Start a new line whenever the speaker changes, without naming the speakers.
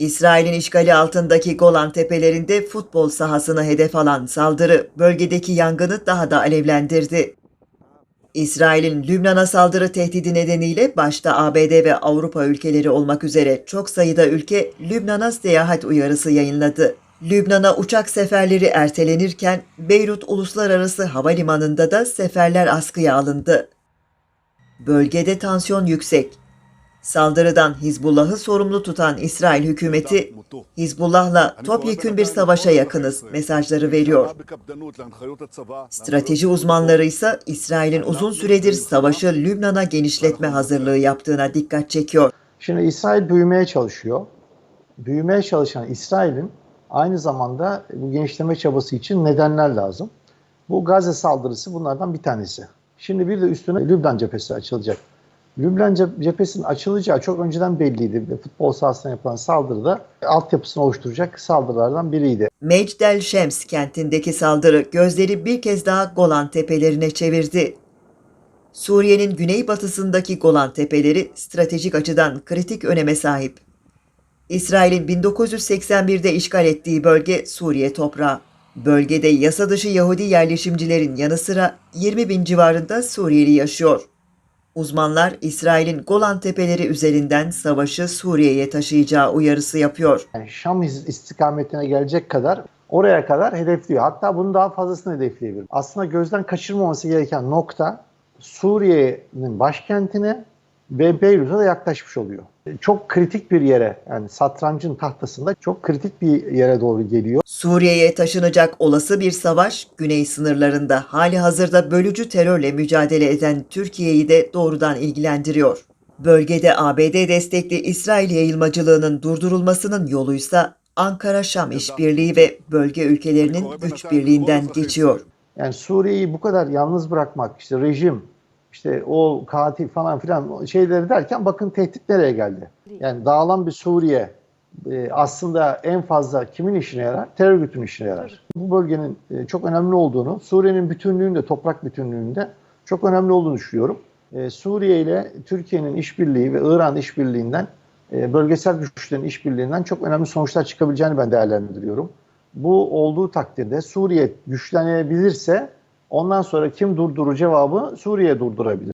İsrail'in işgali altındaki Golan Tepelerinde futbol sahasını hedef alan saldırı bölgedeki yangını daha da alevlendirdi. İsrail'in Lübnan'a saldırı tehdidi nedeniyle başta ABD ve Avrupa ülkeleri olmak üzere çok sayıda ülke Lübnan'a seyahat uyarısı yayınladı. Lübnan'a uçak seferleri ertelenirken Beyrut Uluslararası Havalimanı'nda da seferler askıya alındı. Bölgede tansiyon yüksek. Saldırıdan Hizbullah'ı sorumlu tutan İsrail hükümeti, Hizbullah'la topyekün bir savaşa yakınız mesajları veriyor. Strateji uzmanları ise İsrail'in uzun süredir savaşı Lübnan'a genişletme hazırlığı yaptığına dikkat çekiyor.
Şimdi İsrail büyümeye çalışıyor. Büyümeye çalışan İsrail'in aynı zamanda bu genişleme çabası için nedenler lazım. Bu Gazze saldırısı bunlardan bir tanesi. Şimdi bir de üstüne Lübnan cephesi açılacak. Lübnan ce- cephesinin açılacağı çok önceden belliydi. Futbol sahasına yapılan saldırıda altyapısını oluşturacak saldırılardan biriydi.
Mecdel Şems kentindeki saldırı gözleri bir kez daha Golan Tepelerine çevirdi. Suriye'nin güneybatısındaki Golan Tepeleri stratejik açıdan kritik öneme sahip. İsrail'in 1981'de işgal ettiği bölge Suriye toprağı. Bölgede yasa dışı Yahudi yerleşimcilerin yanı sıra 20 bin civarında Suriyeli yaşıyor. Uzmanlar İsrail'in Golan Tepeleri üzerinden savaşı Suriye'ye taşıyacağı uyarısı yapıyor.
Yani Şam istikametine gelecek kadar oraya kadar hedefliyor. Hatta bunun daha fazlasını hedefleyebilir. Aslında gözden kaçırmaması gereken nokta Suriye'nin başkentine ve Beyrut'a da yaklaşmış oluyor. Çok kritik bir yere yani satrancın tahtasında çok kritik bir yere doğru geliyor.
Suriye'ye taşınacak olası bir savaş, güney sınırlarında hali hazırda bölücü terörle mücadele eden Türkiye'yi de doğrudan ilgilendiriyor. Bölgede ABD destekli İsrail yayılmacılığının durdurulmasının yoluysa Ankara-Şam işbirliği ve bölge ülkelerinin güç birliğinden geçiyor.
Yani Suriye'yi bu kadar yalnız bırakmak, işte rejim, işte o katil falan filan şeyleri derken bakın tehdit nereye geldi? Yani dağılan bir Suriye e, aslında en fazla kimin işine yarar? Terör örgütünün işine yarar. Bu bölgenin e, çok önemli olduğunu, Suriye'nin bütünlüğünde, toprak bütünlüğünde çok önemli olduğunu düşünüyorum. E, Suriye ile Türkiye'nin işbirliği ve İran işbirliğinden, e, bölgesel güçlerin işbirliğinden çok önemli sonuçlar çıkabileceğini ben değerlendiriyorum. Bu olduğu takdirde Suriye güçlenebilirse ondan sonra kim durdurur cevabı Suriye durdurabilir.